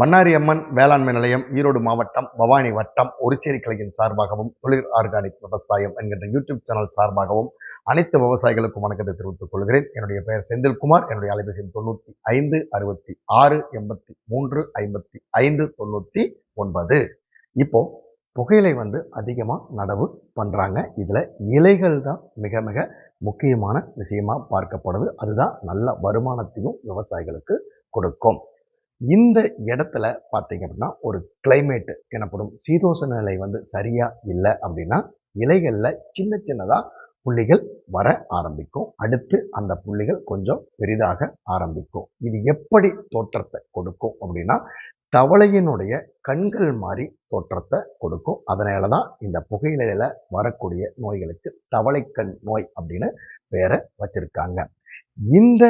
பண்ணாரி அம்மன் வேளாண்மை நிலையம் ஈரோடு மாவட்டம் பவானி வட்டம் ஒருச்சேரி கலையின் சார்பாகவும் தொழில் ஆர்கானிக் விவசாயம் என்கின்ற யூடியூப் சேனல் சார்பாகவும் அனைத்து விவசாயிகளுக்கும் வணக்கத்தை தெரிவித்துக் கொள்கிறேன். என்னுடைய பெயர் செந்தில்குமார். என்னுடைய அலைபேசி தொண்ணூற்றி ஐந்து அறுபத்தி ஆறு எண்பத்தி மூன்று ஐம்பத்தி ஐந்து தொண்ணூற்றி ஒன்பது. இப்போ புகையிலை வந்து அதிகமாக நடவு பண்ணுறாங்க இதில் இலைகள் தான் மிக மிக முக்கியமான விஷயமாக பார்க்கப்படுது. அதுதான் நல்ல வருமானத்தையும் விவசாயிகளுக்கு கொடுக்கும். இந்த இடத்துல பார்த்தீங்க அப்படின்னா ஒரு கிளைமேட் எனப்படும் சீதோசன நிலை வந்து சரியாக இல்லை அப்படின்னா இலைகளில் சின்ன சின்னதாக புள்ளிகள் வர ஆரம்பிக்கும். அடுத்து அந்த புள்ளிகள் கொஞ்சம் பெரிதாக ஆரம்பிக்கும். இது எப்படி தோற்றத்தை கொடுக்கும் அப்படின்னா தவளையினுடைய கண்கள் மாதிரி தோற்றத்தை கொடுக்கும். அதனால தான் இந்த புகையிலையில் வரக்கூடிய நோய்களுக்கு தவளைக்கண் நோய் அப்படின்னு பேரை வச்சிருக்காங்க. இந்த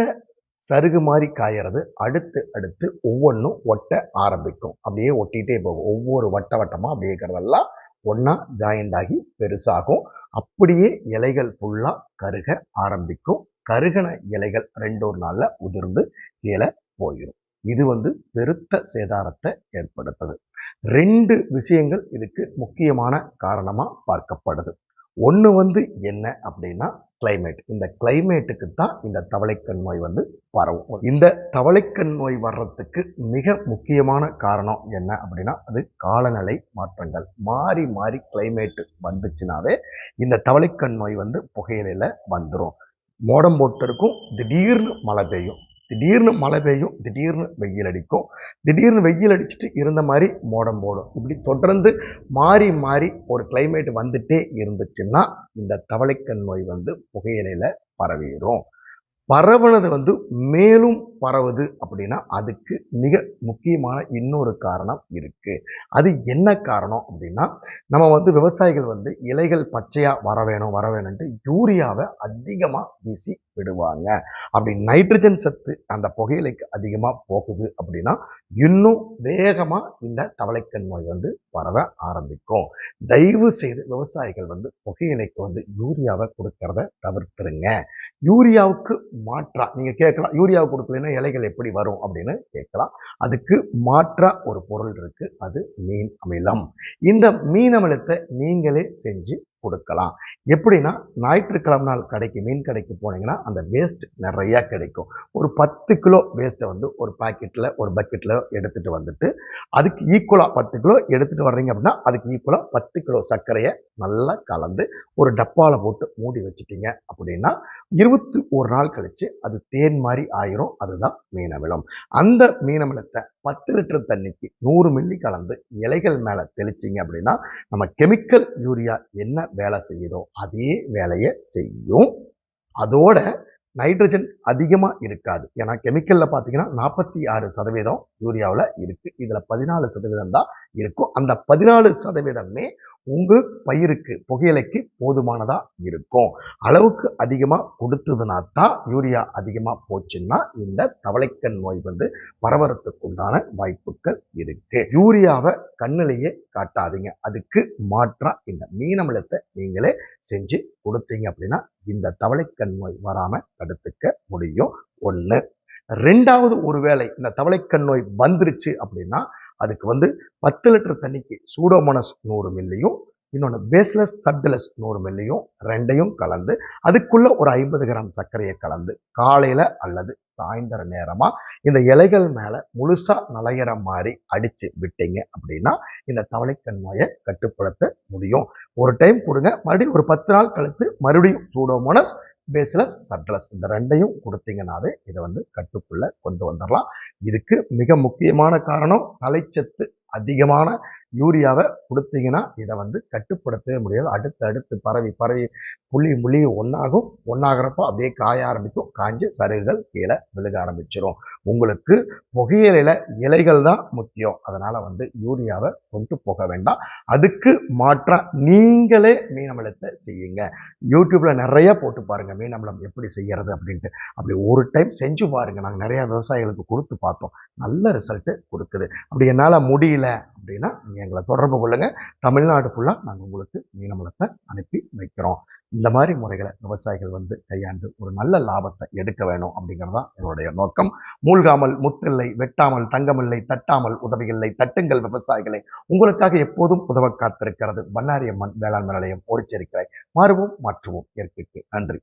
சருகு மாதிரி காயறது அடுத்து அடுத்து ஒவ்வொன்றும் ஒட்ட ஆரம்பிக்கும். அப்படியே ஒட்டிகிட்டே போகும். ஒவ்வொரு வட்ட வட்டமாக அப்படியே இருக்கிறதெல்லாம் ஒன்றா ஜாயிண்ட் ஆகி பெருசாகும். அப்படியே இலைகள் ஃபுல்லாக கருக ஆரம்பிக்கும். கருகன இலைகள் ரெண்டொரு நாளில் உதிர்ந்து கீழே போயிடும் இது வந்து பெருத்த சேதாரத்தை ஏற்படுத்துது. ரெண்டு விஷயங்கள் இதுக்கு முக்கியமான காரணமாக பார்க்கப்படுது. ஒன்று வந்து என்ன அப்படின்னா கிளைமேட் இந்த கிளைமேட்டுக்கு தான் இந்த தவளைக்கண் நோய் வந்து பரவும். இந்த தவளைக்கண் நோய் வர்றதுக்கு மிக முக்கியமான காரணம் என்ன அப்படின்னா அது காலநிலை மாற்றங்கள். மாறி மாறி கிளைமேட்டு வந்துச்சுனாவே இந்த தவளைக்கண் நோய் வந்து புகையிலையில் வந்துடும் மோடம் போட்டு இருக்கும் திடீர்னு மழை பெய்யும். திடீர்னு மழை பெய்யும் திடீர்னு வெயில் அடிக்கும். திடீர்னு வெயில் அடிச்சுட்டு இருந்த மாதிரி மோடம் போடும். இப்படி தொடர்ந்து மாறி மாறி ஒரு கிளைமேட் வந்துட்டே இருந்துச்சுன்னா இந்த தவளைக்கண் நோய் வந்து புகையிலையில் பரவிடும் பரவுனது வந்து மேலும் பரவுது அப்படின்னா அதுக்கு மிக முக்கியமான இன்னொரு காரணம் இருக்குது அது என்ன காரணம் அப்படின்னா நம்ம வந்து விவசாயிகள் வந்து இலைகள் பச்சையாக வர வேணும் வர வேணும்ட்டு யூரியாவை அதிகமாக வீசி விடுவாங்க. அப்படி நைட்ரஜன் சத்து அந்த புகையிலைக்கு அதிகமாக போகுது அப்படின்னா இன்னும் வேகமாக இந்த தவளைக்கண் நோய் வந்து பரவ ஆரம்பிக்கும். தயவு செய்து விவசாயிகள் வந்து புகையிலைக்கு வந்து யூரியாவை கொடுக்கறத தவிர்த்துருங்க. யூரியாவுக்கு மாற்றா நீங்கள் கேட்கலாம் யூரியாவை கொடுக்கலன்னா இலைகள் எப்படி வரும் அப்படின்னு கேட்கலாம். அதுக்கு மாற்ற ஒரு பொருள் இருக்கு. அது மீன் அமிலம். இந்த மீன் அமிலத்தை நீங்களே செஞ்சு கொடுக்கலாம். எப்படின்னா ஞாயிற்றுக்கிழமை நாள் கடைக்கு மீன் கடைக்கு போனீங்கன்னா அந்த வேஸ்ட் நிறையா கிடைக்கும். ஒரு பத்து கிலோ வேஸ்ட்டை வந்து ஒரு பாக்கெட்டில் ஒரு பக்கெட்டில் எடுத்துகிட்டு வந்துட்டு அதுக்கு ஈக்குவலாக பத்து கிலோ எடுத்துகிட்டு வர்றீங்க அப்படின்னா அதுக்கு ஈக்குவலாக பத்து கிலோ சர்க்கரையை நல்லா கலந்து ஒரு டப்பாவில் போட்டு மூடி வச்சுட்டீங்க அப்படின்னா இருபத்தி ஒரு நாள் கழித்து அது தேன் மாதிரி ஆயிரும். அதுதான் மீனமிலம். அந்த மீனமிலத்தை பத்து லிட்டர் தண்ணிக்கு நூறு மில்லி கலந்து இலைகள் மேலே தெளிச்சிங்க அப்படின்னா நம்ம கெமிக்கல் யூரியா என்ன வேலை செய்யுதோ அதே வேலையை செய்யும். அதோட நைட்ரஜன் அதிகமாக இருக்காது. ஏன்னா கெமிக்கலில் பார்த்தீங்கன்னா நாற்பத்தி ஆறு சதவீதம் யூரியாவில் இருக்குது இதில் பதினாலு சதவீதம் தான் இருக்கும். அந்த பதினாலு சதவீதமே உங்கள் பயிருக்கு புகையிலைக்கு போதுமானதாக இருக்கும். அளவுக்கு அதிகமாக கொடுத்ததுனா தான் யூரியா அதிகமாக போச்சுன்னா இந்த தவளைக்கண் நோய் வந்து பரவறதுக்கு உண்டான வாய்ப்புகள் இருக்குது யூரியாவை கண்ணிலேயே காட்டாதீங்க. அதுக்கு மாற்றாக இந்த மீனமிலத்தை நீங்களே செஞ்சு கொடுத்தீங்க அப்படின்னா இந்த தவளைக்கண் நோய் வராமல் தடுத்துக்க முடியும். ஒன்று ரெண்டாவது ஒருவேளை இந்த தவளைக்கண் நோய் வந்துருச்சு அப்படின்னா அதுக்கு வந்து பத்து லிட்டர் தண்ணிக்கு சூடோமோனஸ் நூறு மில்லியும் இன்னொன்று பேஸ்லெஸ் சப்டலஸ் நூறு மில்லியும் ரெண்டையும் கலந்து அதுக்குள்ளே ஒரு ஐம்பது கிராம் சர்க்கரையை கலந்து காலையில் அல்லது சாயந்தர நேரமாக இந்த இலைகள் மேலே முழுசாக நலையிற மாதிரி அடித்து விட்டீங்க அப்படின்னா இந்த தவளைக்கண் நோயை கட்டுப்படுத்த முடியும். ஒரு டைம் கொடுங்க. மறுபடியும் ஒரு பத்து நாள் கழித்து மறுபடியும் சூடோமோனஸ் பேஸ்லஸ் சட்லஸ் இந்த ரெண்டையும் கொடுத்தீங்கனாவே இதை வந்து கட்டுக்குள்ளே கொண்டு வந்துடலாம் இதுக்கு மிக முக்கியமான காரணம் தலைச்சத்து அதிகமான யூரியாவை கொடுத்தீங்கன்னா இதை வந்து கட்டுப்படுத்தவே முடியாது. அடுத்து அடுத்து பரவி பரவி புள்ளி முள்ளி ஒன்றாகும் ஒன்றாகிறப்போ அப்படியே காய ஆரம்பிக்கும். காஞ்சு சருகுகள் கீழே விழுக ஆரம்பிச்சிடும் உங்களுக்கு புகையிலையில் இலைகள் தான் முக்கியம். அதனால் வந்து யூரியாவை கொண்டு போக வேண்டாம். அதுக்கு மாற்றம் நீங்களே மீனமிலத்தை செய்யுங்க. யூடியூப்பில் நிறைய போட்டு பாருங்கள் மீனமிலம் எப்படி செய்கிறது அப்படின்ட்டு. அப்படி ஒரு டைம் செஞ்சு பாருங்கள் நாங்கள் நிறையா விவசாயிகளுக்கு கொடுத்து பார்த்தோம். நல்ல ரிசல்ட்டு கொடுக்குது. அப்படி என்னால் முடியல அப்படின்னா எங்களை தொடர்பு கொள்ளுங்க. தமிழ்நாடு ஃபுல்லாக நாங்கள் உங்களுக்கு மீனமலத்தை அனுப்பி வைக்கிறோம். இந்த மாதிரி முறைகளை விவசாயிகள் வந்து கையாண்டு ஒரு நல்ல லாபத்தை எடுக்க வேணும் அப்படிங்கிறது தான் என்னுடைய நோக்கம். மூழ்காமல் முத்தில்லை வெட்டாமல் தங்கமில்லை தட்டாமல் உதவியில்லை தட்டுங்கள் விவசாயிகளை. உங்களுக்காக எப்போதும் உதவ காத்திருக்கிறது பண்ணாரியம்மன் வேளாண்மை நிலையம் ஒரு மாறுவோம் மாற்றுவோம். இயற்கைக்கு நன்றி.